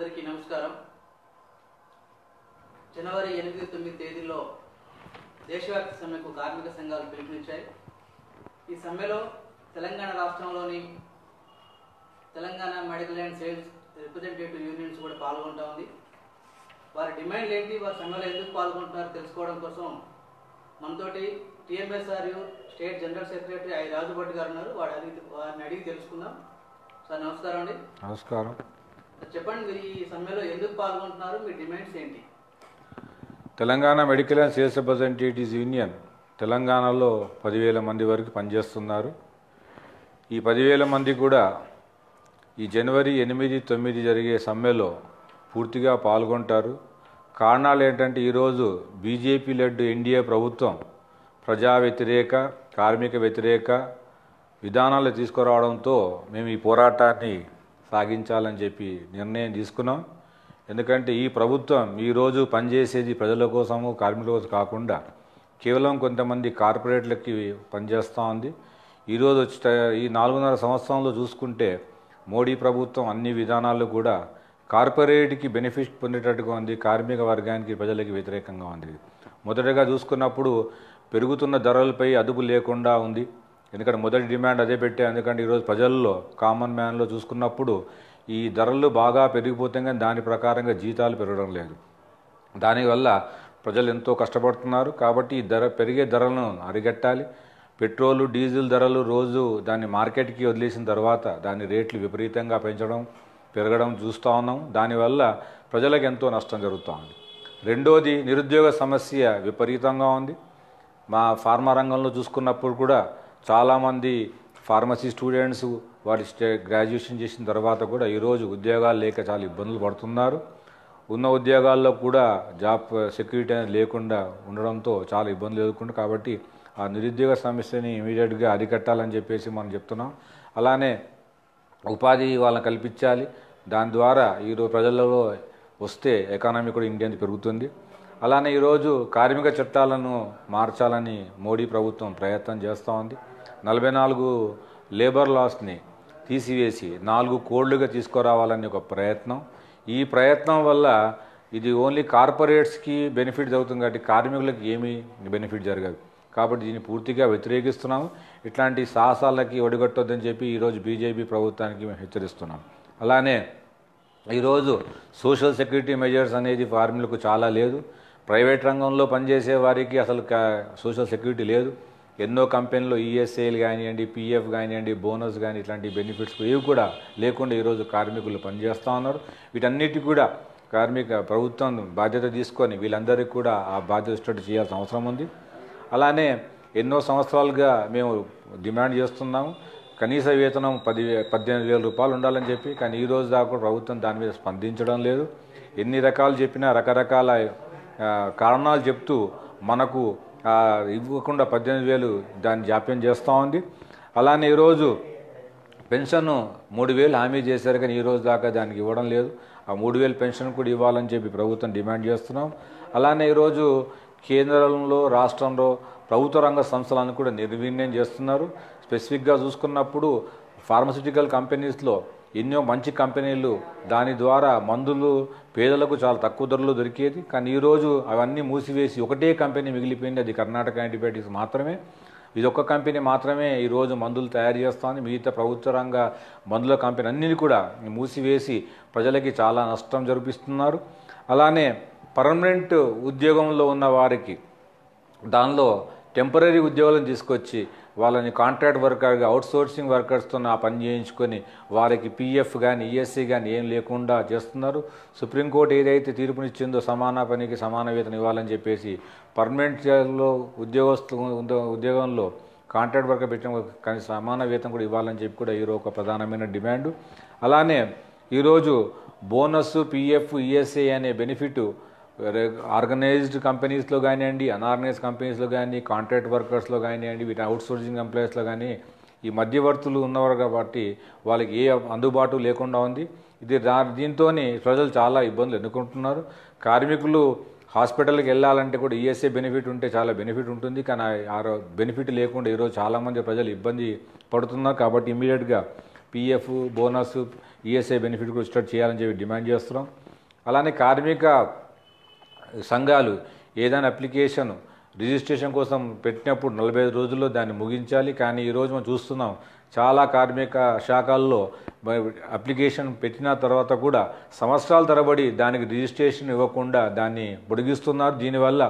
అందరికీ నమస్కారం. జనవరి ఎనిమిది తొమ్మిది తేదీలో దేశవ్యాప్త సమ్మెకు కార్మిక సంఘాలు పిలుపునిచ్చాయి. ఈ సమ్మెలో తెలంగాణ రాష్ట్రంలోని Telangana medical and sales representative unions కూడా పాల్గొంటా ఉంది. వారి డిమాండ్లు ఏంటి? వారి సమ్మెలో ఎందుకు పాల్గొంటున్నారో? తెలుసుకోవడం కోసం మనతోటి TMSRU state general secretary I Raju Bhat గారు ఉన్నారు. వాడు అడిగి వారిని అడిగి తెలుసుకుందాం. సార్ నమస్కారం అండి. నమస్కారం. చెప్పండి మీరు ఈ సమ్మెలో ఎందుకు పాల్గొంటున్నారు? మీ డిమాండ్స్ ఏంటి? Telangana medical and sales representatives union తెలంగాణలో పదివేల మంది వరకు పనిచేస్తున్నారు. ఈ పదివేల మంది కూడా ఈ జనవరి ఎనిమిది తొమ్మిది జరిగే సమ్మెలో పూర్తిగా పాల్గొంటారు. కారణాలు ఏంటంటే ఈరోజు బీజేపీ లెడ్ ఎన్డీఏ ప్రభుత్వం ప్రజా వ్యతిరేక కార్మిక వ్యతిరేక విధానాలు తీసుకురావడంతో మేము ఈ పోరాటాన్ని సాగించాలని చెప్పి నిర్ణయం తీసుకున్నాం. ఎందుకంటే ఈ ప్రభుత్వం ఈరోజు పనిచేసేది ప్రజల కోసము కార్మికుల కోసం కాకుండా కేవలం కొంతమంది కార్పొరేట్లకి పనిచేస్తూ ఉంది. ఈరోజు వచ్చి ఈ నాలుగున్నర సంవత్సరంలో చూసుకుంటే మోడీ ప్రభుత్వం అన్ని విధానాలు కూడా కార్పొరేట్కి బెనిఫిట్ పొందేటట్టుగా ఉంది. కార్మిక వర్గానికి ప్రజలకి వ్యతిరేకంగా ఉంది. మొదటగా చూసుకున్నప్పుడు పెరుగుతున్న ధరలపై అదుపు లేకుండా ఉంది. ఎందుకంటే మొదటి డిమాండ్ అదే పెట్టే ఎందుకంటే ఈరోజు ప్రజల్లో కామన్ మ్యాన్లో చూసుకున్నప్పుడు ఈ ధరలు బాగా పెరిగిపోతే కానీ దాని ప్రకారంగా జీతాలు పెరగడం లేదు. దానివల్ల ప్రజలు ఎంతో కష్టపడుతున్నారు కాబట్టి ఈ ధర పెరిగే ధరలను అరిగట్టాలి పెట్రోలు డీజిల్ ధరలు రోజు దాన్ని మార్కెట్కి వదిలేసిన తర్వాత దాని రేట్లు విపరీతంగా పెంచడం పెరగడం చూస్తూ ఉన్నాం. దానివల్ల ప్రజలకు ఎంతో నష్టం జరుగుతూ ఉంది. రెండోది నిరుద్యోగ సమస్య విపరీతంగా ఉంది. మా ఫార్మా రంగంలో చూసుకున్నప్పుడు కూడా చాలామంది ఫార్మసీ స్టూడెంట్స్ వారి స్టే గ్రాడ్యుయేషన్ చేసిన తర్వాత కూడా ఈరోజు ఉద్యోగాలు లేక చాలా ఇబ్బందులు పడుతున్నారు. ఉన్న ఉద్యోగాల్లో కూడా జాబ్ సెక్యూరిటీ అనేది లేకుండా ఉండడంతో చాలా ఇబ్బందులు ఎదుర్కొంటారు కాబట్టి ఆ నిరుద్యోగ సమస్యని ఇమీడియట్గా అరికట్టాలని చెప్పేసి మనం చెప్తున్నాం. అలానే ఉపాధి వాళ్ళని కల్పించాలి. దాని ద్వారా ఈరోజు ప్రజలలో వస్తే ఎకానమీ కూడా ఇండియన్ పెరుగుతుంది. అలానే ఈరోజు కార్మిక చట్టాలను మార్చాలని మోడీ ప్రభుత్వం ప్రయత్నం చేస్తూ ఉంది. నలభై నాలుగు లేబర్ లాస్ని తీసివేసి నాలుగు కోడ్లుగా తీసుకురావాలని ఒక ప్రయత్నం. ఈ ప్రయత్నం వల్ల ఇది ఓన్లీ కార్పొరేట్స్కి బెనిఫిట్ జరుగుతుంది కాబట్టి కార్మికులకు ఏమీ బెనిఫిట్ జరగదు. కాబట్టి దీన్ని పూర్తిగా వ్యతిరేకిస్తున్నాము. ఇట్లాంటి సాహసాలకి ఒడిగట్టొద్దని చెప్పి ఈరోజు బీజేపీ ప్రభుత్వానికి మేము హెచ్చరిస్తున్నాం. అలానే ఈరోజు సోషల్ సెక్యూరిటీ మెజర్స్ అనేది ఫార్ములకు చాలా లేదు. ప్రైవేట్ రంగంలో పనిచేసే వారికి అసలు సోషల్ సెక్యూరిటీ లేదు. ఎన్నో కంపెనీలు ఈఎస్ఐలు కానివ్వండి పీఎఫ్ కానివ్వండి బోనస్ కానీ ఇట్లాంటి బెనిఫిట్స్ ఇవి కూడా లేకుండా ఈరోజు కార్మికులు పనిచేస్తూ ఉన్నారు. వీటన్నిటి కూడా కార్మిక ప్రభుత్వం బాధ్యత తీసుకొని వీళ్ళందరికీ కూడా ఆ బాధ్యత చేయాల్సిన అవసరం ఉంది. అలానే ఎన్నో సంవత్సరాలుగా మేము డిమాండ్ చేస్తున్నాము. కనీస వేతనం పది పద్దెనిమిది వేల రూపాయలు ఉండాలని చెప్పి కానీ ఈ రోజు దాకా కూడా ప్రభుత్వం దాని మీద స్పందించడం లేదు. ఎన్ని రకాలు చెప్పినా రకరకాల కారణాలు చెప్తూ మనకు ఇవ్వకుండా పద్దెనిమిది వేలు దాన్ని జాప్యం చేస్తూ ఉంది. అలానే ఈరోజు పెన్షన్ మూడు వేలు హామీ చేశారు కానీ ఈ రోజు దాకా దానికి ఇవ్వడం లేదు. ఆ మూడు వేలు పెన్షన్ కూడా ఇవ్వాలని చెప్పి ప్రభుత్వం డిమాండ్ చేస్తున్నాం. అలానే ఈరోజు కేంద్రంలో రాష్ట్రంలో ప్రభుత్వ రంగ సంస్థలను కూడా నిర్వీణ్యం చేస్తున్నారు. స్పెసిఫిక్గా చూసుకున్నప్పుడు ఫార్మసిటికల్ కంపెనీస్లో ఎన్నో మంచి కంపెనీలు దాని ద్వారా మందులు పేదలకు చాలా తక్కువ ధరలో దొరికేది. కానీ ఈరోజు అవన్నీ మూసివేసి ఒకటే కంపెనీ మిగిలిపోయింది. అది కర్ణాటక యాంటీబయాటిక్స్ మాత్రమే. ఇది ఒక్క కంపెనీ మాత్రమే ఈరోజు మందులు తయారు చేస్తోంది. మిగతా ప్రభుత్వ రంగ మందుల కంపెనీ అన్నిని కూడా మూసివేసి ప్రజలకి చాలా నష్టం జరిపిస్తున్నారు. అలానే పర్మనెంట్ ఉద్యోగంలో ఉన్న వారికి దానిలో టెంపరీ ఉద్యోగాలను తీసుకొచ్చి వాళ్ళని కాంట్రాక్ట్ వర్కర్గా అవుట్సోర్సింగ్ వర్కర్స్తో ఆ పని చేయించుకొని వారికి పీఎఫ్ కానీ ఈఎస్సీ కానీ ఏం లేకుండా చేస్తున్నారు. సుప్రీంకోర్టు ఏదైతే తీర్పునిచ్చిందో సమాన పనికి సమాన వేతన ఇవ్వాలని చెప్పేసి పర్మనెంట్లో ఉద్యోగస్తు ఉద్యోగంలో కాంట్రాక్ట్ వర్కర్ పెట్టిన కానీ సమాన వేతనం కూడా ఇవ్వాలని చెప్పి కూడా ఈరోజు ఒక ప్రధానమైన డిమాండ్. అలానే ఈరోజు బోనస్ పిఎఫ్ ఈఎస్ఏ అనే బెనిఫిట్ ఆర్గనైజ్డ్ కంపెనీస్లో కానివ్వండి అన్ఆర్గనైజ్ కంపెనీస్లో కానీ కాంట్రాక్ట్ వర్కర్స్లో కానివ్వండి వీటి అవుట్సోర్సింగ్ ఎంప్లాయీస్లో కానీ ఈ మధ్యవర్తులు ఉన్నవారు కాబట్టి వాళ్ళకి ఏ అందుబాటు లేకుండా ఉంది. ఇది దా దీంతో ప్రజలు చాలా ఇబ్బందులు ఎదుర్కొంటున్నారు కార్మికులు హాస్పిటల్కి వెళ్ళాలంటే కూడా ఈఎస్ఏ బెనిఫిట్ ఉంటే చాలా బెనిఫిట్ ఉంటుంది. కానీ ఆ బెనిఫిట్ లేకుండా ఈరోజు చాలామంది ప్రజలు ఇబ్బంది పడుతున్నారు. కాబట్టి ఇమీడియట్గా పిఎఫ్ బోనస్ ఈఎస్ఐ బెనిఫిట్ కూడా స్టార్ట్ చేయాలని చెప్పి డిమాండ్ చేస్తున్నాం. అలానే కార్మిక సంఘాలు ఏదైనా అప్లికేషన్ రిజిస్ట్రేషన్ కోసం పెట్టినప్పుడు నలభై ఐదు రోజుల్లో దాన్ని ముగించాలి. కానీ ఈరోజు మనం చూస్తున్నాం చాలా కార్మిక శాఖల్లో అప్లికేషన్ పెట్టిన తర్వాత కూడా సంవత్సరాల తరబడి దానికి రిజిస్ట్రేషన్ ఇవ్వకుండా దాన్ని పొడిగిస్తున్నారు దీనివల్ల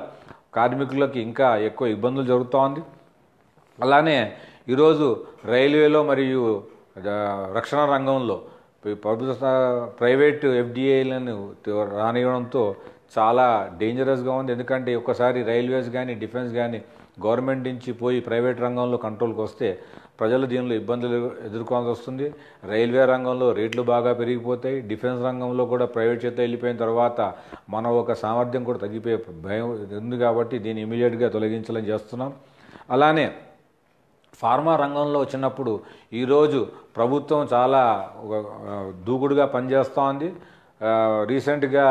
కార్మికులకి ఇంకా ఎక్కువ ఇబ్బందులు జరుగుతోంది. అలానే ఈరోజు రైల్వేలో మరియు రక్షణ రంగంలో ప్రభుత్వ ప్రైవేటు ఎఫ్డిఐలను రానివ్వడంతో చాలా డేంజరస్గా ఉంది. ఎందుకంటే ఒక్కసారి రైల్వేస్ కానీ డిఫెన్స్ కానీ గవర్నమెంట్ నుంచి పోయి ప్రైవేట్ రంగంలో కంట్రోల్కి వస్తే ప్రజలు దీనిలో ఇబ్బందులు ఎదుర్కోవాల్సి వస్తుంది. రైల్వే రంగంలో రేట్లు బాగా పెరిగిపోతాయి. డిఫెన్స్ రంగంలో కూడా ప్రైవేట్ చేత వెళ్ళిపోయిన తర్వాత మన ఒక సామర్థ్యం కూడా తగ్గిపోయే భయం ఉంది కాబట్టి దీన్ని ఇమీడియట్గా తొలగించాలని చేస్తున్నాం. అలానే ఫార్మా రంగంలో వచ్చినప్పుడు ఈరోజు ప్రభుత్వం చాలా ఒక, దూకుడుగా పనిచేస్తోంది. రీసెంట్గా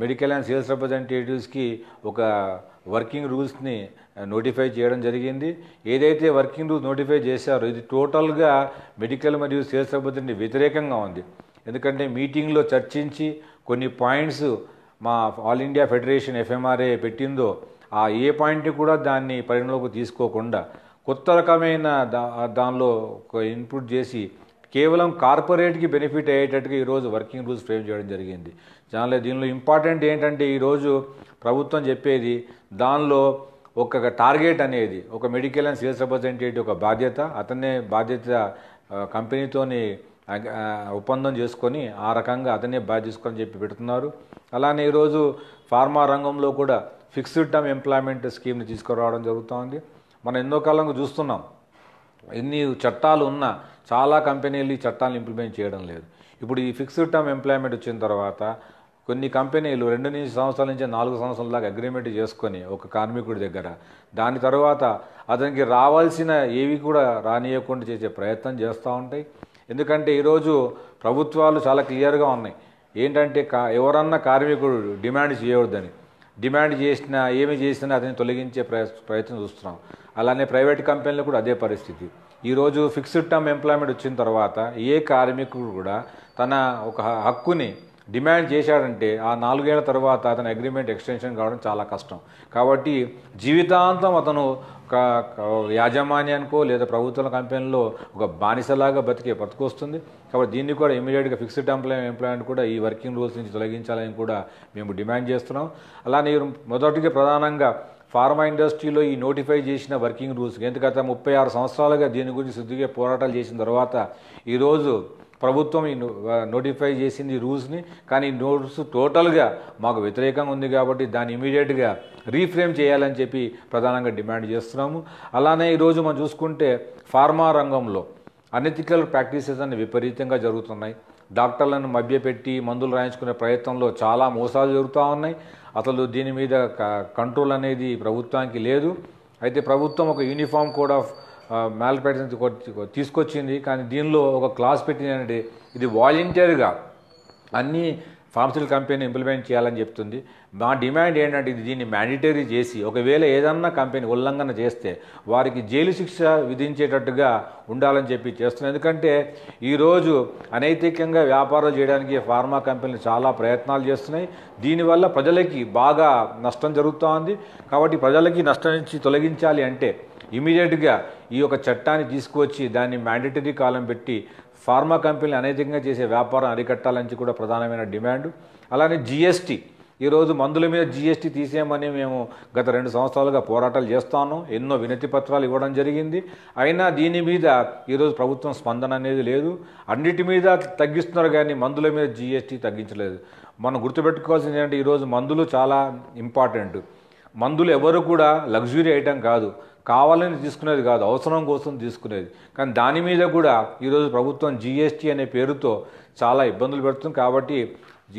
మెడికల్ అండ్ సేల్స్ రిప్రజెంటేటివ్స్కి ఒక వర్కింగ్ రూల్స్ని నోటిఫై చేయడం జరిగింది. ఏదైతే వర్కింగ్ రూల్స్ నోటిఫై చేశారో ఇది టోటల్గా మెడికల్ మరియు సేల్స్ రిప్రజెంటేటివ్ వ్యతిరేకంగా ఉంది. ఎందుకంటే మీటింగ్లో చర్చించి కొన్ని పాయింట్స్ మా ఆల్ ఇండియా ఫెడరేషన్ ఎఫ్ఎంఆర్ఏ పెట్టిందో ఆ ఏ పాయింట్ కూడా దాన్ని పరిగణలోకి తీసుకోకుండా కొత్త రకమైన దా దానిలో ఒక ఇన్పుట్ చేసి కేవలం కార్పొరేట్కి బెనిఫిట్ అయ్యేటట్టుగా ఈరోజు వర్కింగ్ రూల్స్ ఫ్రేమ్ చేయడం జరిగింది. దానిలో దీనిలో ఇంపార్టెంట్ ఏంటంటే ఈరోజు ప్రభుత్వం చెప్పేది దానిలో ఒక టార్గెట్ అనేది ఒక మెడికల్ అండ్ సేల్స్ రిప్రజెంటేటివ్ ఒక బాధ్యత అతనే బాధ్యత కంపెనీతోని ఒప్పందం చేసుకొని ఆ రకంగా అతనే బాధ్యత తీసుకొని చెప్పి పెడుతున్నారు. అలానే ఈరోజు ఫార్మా రంగంలో కూడా ఫిక్స్డ్ టర్మ్ ఎంప్లాయ్మెంట్ స్కీమ్ని తీసుకురావడం జరుగుతోంది. మనం ఎన్నో కాలంగా చూస్తున్నాం. ఎన్ని చట్టాలు ఉన్నా చాలా కంపెనీలు ఈ చట్టాలను ఇంప్లిమెంట్ చేయడం లేదు. ఇప్పుడు ఈ ఫిక్స్డ్ టర్మ్ ఎంప్లాయ్మెంట్ వచ్చిన తర్వాత కొన్ని కంపెనీలు రెండు నుంచి సంవత్సరాల నుంచి నాలుగు సంవత్సరాల దాకా అగ్రిమెంట్ చేసుకొని ఒక కార్మికుడి దగ్గర దాని తర్వాత అతనికి రావాల్సిన ఏవి కూడా రానియకుండా చేసే ప్రయత్నం చేస్తూ ఉంటాయి. ఎందుకంటే ఈరోజు ప్రభుత్వాలు చాలా క్లియర్గా ఉన్నాయి. ఏంటంటే కా ఎవరన్నా కార్మికుడు డిమాండ్ చేయవద్దని డిమాండ్ చేసినా ఏమి చేసినా అతన్ని తొలగించే ప్రయత్నం చూస్తున్నాం. అలానే ప్రైవేట్ కంపెనీలు కూడా అదే పరిస్థితి. ఈరోజు ఫిక్స్డ్ టర్మ్ ఎంప్లాయ్మెంట్ వచ్చిన తర్వాత ఏ కార్మికుడు కూడా తన ఒక హక్కుని డిమాండ్ చేశాడంటే ఆ నాలుగేళ్ళ తర్వాత అతని అగ్రిమెంట్ ఎక్స్టెన్షన్ కావడం చాలా కష్టం. కాబట్టి జీవితాంతం అతను ఒక యాజమాన్యానికో లేదా ప్రభుత్వ కంపెనీలో ఒక బానిసలాగా బతికే బతుకొస్తుంది కాబట్టి దీన్ని కూడా ఇమీడియట్గా ఫిక్స్డ్ ఎంప్లాయ్ ఎంప్లాయ్మెంట్ కూడా ఈ వర్కింగ్ రూల్స్ నుంచి తొలగించాలని కూడా మేము డిమాండ్ చేస్తున్నాం. అలానే మొదటిగా ప్రధానంగా ఫార్మా ఇండస్ట్రీలో ఈ నోటిఫై చేసిన వర్కింగ్ రూల్స్ ఎందుకంటే ముప్పై ఆరు సంవత్సరాలుగా దీని గురించి శుద్ధిగా పోరాటాలు చేసిన తర్వాత ఈరోజు ప్రభుత్వం ఈ నోటిఫై చేసింది రూల్స్ని కానీ నోట్స్ టోటల్గా మాకు వ్యతిరేకంగా ఉంది కాబట్టి దాన్ని ఇమీడియట్గా రీఫ్రేమ్ చేయాలని చెప్పి ప్రధానంగా డిమాండ్ చేస్తున్నాము. అలానే ఈరోజు మనం చూసుకుంటే ఫార్మా రంగంలో అనెథికల్ ప్రాక్టీసెస్ అన్ని విపరీతంగా జరుగుతున్నాయి. డాక్టర్లను మభ్యపెట్టి మందులు రాయించుకునే ప్రయత్నంలో చాలా మోసాలు జరుగుతూ ఉన్నాయి. అసలు దీని మీద క- కంట్రోల్ అనేది ప్రభుత్వానికి లేదు. అయితే ప్రభుత్వం ఒక uniform code of malpractice తీసుకొచ్చింది. కానీ దీనిలో ఒక క్లాస్ పెట్టిందంటే ఇది వాలంటీర్గా అన్ని ఫార్మసిటికల్ కంపెనీ ఇంప్లిమెంట్ చేయాలని చెప్తుంది. మా డిమాండ్ ఏంటంటే ఇది దీన్ని మ్యాండిటరీ చేసి ఒకవేళ ఏదన్నా కంపెనీ ఉల్లంఘన చేస్తే వారికి జైలు శిక్ష విధించేటట్టుగా ఉండాలని చెప్పి చేస్తున్నాం. ఎందుకంటే ఈరోజు అనైతికంగా వ్యాపారాలు చేయడానికి ఫార్మా కంపెనీలు చాలా ప్రయత్నాలు చేస్తున్నాయి. దీనివల్ల ప్రజలకి బాగా నష్టం జరుగుతోంది. కాబట్టి ప్రజలకి నష్టం నుంచి తొలగించాలి అంటే ఇమీడియట్గా ఈ యొక్క చట్టాన్ని తీసుకువచ్చి దాన్ని మ్యాండేటరీ కాలం పెట్టి ఫార్మా కంపెనీలు అనైతికంగా చేసే వ్యాపారం అరికట్టాలని కూడా ప్రధానమైన డిమాండ్. అలానే జిఎస్టీ ఈరోజు మందుల మీద జీఎస్టీ తీసేయమని మేము గత రెండు సంవత్సరాలుగా పోరాటాలు చేస్తాను ఎన్నో వినతి పత్రాలు ఇవ్వడం జరిగింది. అయినా దీని మీద ఈరోజు ప్రభుత్వం స్పందన అనేది లేదు. అన్నిటి మీద తగ్గిస్తున్నారు కానీ మందుల మీద జీఎస్టీ తగ్గించలేదు. మనం గుర్తుపెట్టుకోవాల్సింది ఏంటంటే ఈరోజు మందులు చాలా ఇంపార్టెంట్ మందులు ఎవరు కూడా లగ్జరీ ఐటమ్ కాదు. కావాలని తీసుకునేది కాదు అవసరం కోసం తీసుకునేది. కానీ దాని మీద కూడా ఈరోజు ప్రభుత్వం జీఎస్టీ అనే పేరుతో చాలా ఇబ్బందులు పెడుతుంది. కాబట్టి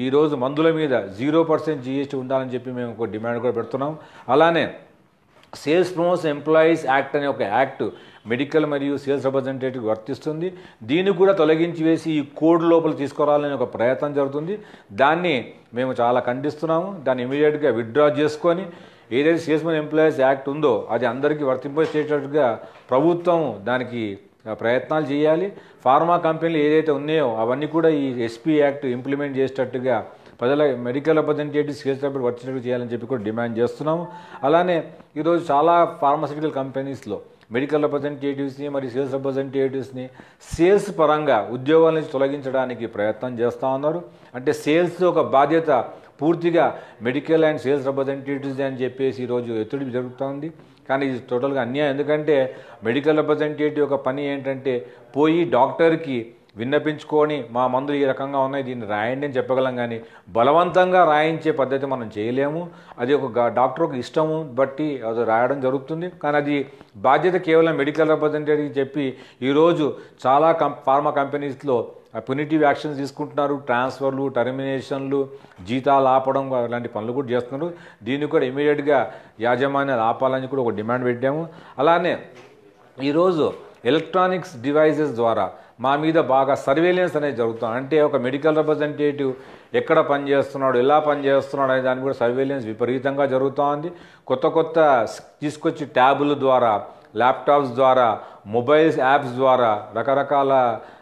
ఈరోజు మందుల మీద జీరో పర్సెంట్ జీఎస్టీ ఉండాలని చెప్పి మేము ఒక డిమాండ్ కూడా పెడుతున్నాం. అలానే సేల్స్ ప్రమోషన్ ఎంప్లాయీస్ యాక్ట్ అనే ఒక యాక్ట్ మెడికల్ మరియు సేల్స్ రిప్రజెంటేటివ్ వర్తిస్తుంది. దీన్ని కూడా తొలగించి వేసి ఈ కోడ్ లోపల తీసుకురావాలని ఒక ప్రయత్నం జరుగుతుంది. దాన్ని మేము చాలా ఖండిస్తున్నాము. దాన్ని ఇమీడియట్గా విత్డ్రా చేసుకొని ఏదైతే సేల్స్మెన్ ఎంప్లాయీస్ యాక్ట్ ఉందో అది అందరికీ వర్తింపచేసేటట్టుగా ప్రభుత్వం దానికి ప్రయత్నాలు చేయాలి. ఫార్మా కంపెనీలు ఏదైతే ఉన్నాయో అవన్నీ కూడా ఈ ఎస్పీ యాక్ట్ ఇంప్లిమెంట్ చేసేటట్టుగా ప్రజల మెడికల్ రిప్రజెంటేటివ్స్ చేసేటప్పుడు వచ్చేటట్టు చేయాలని చెప్పి కూడా డిమాండ్ చేస్తున్నాము. అలానే ఈరోజు చాలా ఫార్మాసిటికల్ కంపెనీస్లో మెడికల్ రిప్రజెంటేటివ్స్ని మరియు సేల్స్ రిప్రజెంటేటివ్స్ని సేల్స్ పరంగా ఉద్యోగాల నుంచి తొలగించడానికి ప్రయత్నం చేస్తూ ఉన్నారు. అంటే సేల్స్ ఒక బాధ్యత పూర్తిగా మెడికల్ అండ్ సేల్స్ రిప్రజెంటేటివ్స్ అని చెప్పేసి ఈరోజు ఎత్తుడి జరుగుతోంది. కానీ ఇది టోటల్గా అన్యాయం. ఎందుకంటే మెడికల్ రిప్రజెంటేటివ్ యొక్క పని ఏంటంటే పోయి డాక్టర్కి విన్నపించుకొని మా మందులు ఈ రకంగా ఉన్నాయి దీన్ని రాయండి అని చెప్పగలం కానీ బలవంతంగా రాయించే పద్ధతి మనం చేయలేము. అది ఒక డాక్టర్కి డాక్టర్ ఒక ఇష్టము బట్టి అది రాయడం జరుగుతుంది. కానీ అది బాధ్యత కేవలం మెడికల్ రిప్రజెంటేటివ్ చెప్పి ఈరోజు చాలా కం ఫార్మా కంపెనీస్లో పునిటివ్ యాక్షన్స్ తీసుకుంటున్నారు ట్రాన్స్ఫర్లు టర్మినేషన్లు జీతాలు ఆపడం అలాంటి పనులు కూడా చేస్తున్నారు. దీన్ని కూడా ఇమీడియట్గా యాజమాన్యాలు ఆపాలని కూడా ఒక డిమాండ్ పెట్టాము. అలానే ఈరోజు ఎలక్ట్రానిక్స్ డివైజెస్ ద్వారా మా మీద బాగా సర్వేలెన్స్ అనేది జరుగుతుంది. అంటే ఒక మెడికల్ రిప్రజెంటేటివ్ ఎక్కడ పనిచేస్తున్నాడు ఎలా పనిచేస్తున్నాడు అనే దాని కూడా సర్వేలెన్స్ విపరీతంగా జరుగుతోంది. కొత్త కొత్త తీసుకొచ్చి ట్యాబుల ద్వారా ల్యాప్టాప్స్ ద్వారా మొబైల్స్ యాప్స్ ద్వారా రకరకాల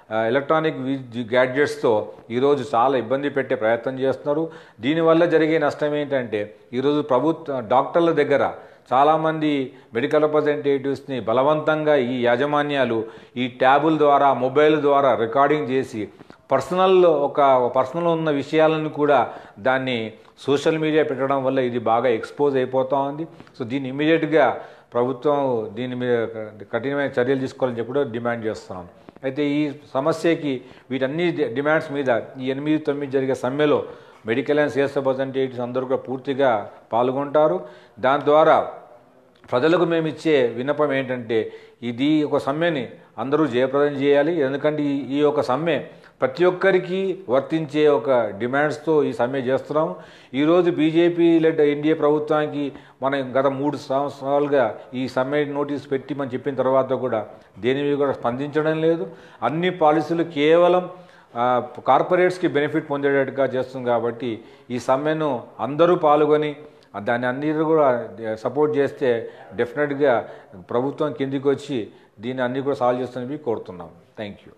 ఎలక్ట్రానిక్ వి- గ్యాడ్జెట్స్తో ఈరోజు చాలా ఇబ్బంది పెట్టే ప్రయత్నం చేస్తున్నారు. దీనివల్ల జరిగే నష్టం ఏంటంటే ఈరోజు ప్రభుత్వ డాక్టర్ల దగ్గర చాలామంది మెడికల్ రిప్రజెంటేటివ్స్ని బలవంతంగా ఈ యాజమాన్యాలు ఈ ట్యాబుల ద్వారా మొబైల్ ద్వారా రికార్డింగ్ చేసి పర్సనల్ ఒక పర్సనల్ ఉన్న విషయాలను కూడా దాన్ని సోషల్ మీడియా పెట్టడం వల్ల ఇది బాగా ఎక్స్పోజ్ అయిపోతూ ఉంది. సో దీన్ని ఇమీడియట్గా ప్రభుత్వం దీని మీద కఠినమైన చర్యలు తీసుకోవాలని చెప్పి కూడా డిమాండ్ చేస్తున్నాం. అయితే ఈ సమస్యకి వీటన్ని డిమాండ్స్ మీద ఈ ఎనిమిది తొమ్మిది జరిగే సమ్మెలో మెడికల్ అండ్ సేల్స్ రిప్రజెంటేటివ్స్ అందరూ కూడా పూర్తిగా పాల్గొంటారు. దాని ద్వారా ప్రజలకు మేము ఇచ్చే విన్నపం ఏంటంటే ఇది ఒక సమ్మెని అందరూ జయప్రదం చేయాలి. ఎందుకంటే ఈ యొక్క సమ్మె ప్రతి ఒక్కరికి వర్తించే ఒక డిమాండ్స్తో ఈ సమ్మె చేస్తున్నాం. ఈరోజు బీజేపీ లెడ్ ఎన్డీఏ ప్రభుత్వానికి మనం గత మూడు సంవత్సరాలుగా ఈ సమ్మె నోటీస్ పెట్టి మనం చెప్పిన తర్వాత కూడా దేని మీద కూడా స్పందించడం లేదు. అన్ని పాలసీలు కేవలం కార్పొరేట్స్కి బెనిఫిట్ పొందేటట్టుగా చేస్తుంది కాబట్టి ఈ సమ్మెను అందరూ పాల్గొని దాన్ని అన్నిటి కూడా సపోర్ట్ చేస్తే డెఫినెట్గా ప్రభుత్వం కిందికి వచ్చి దీన్ని అన్ని కూడా సాల్వ్ చేస్తుందని కోరుతున్నాం. Thank you.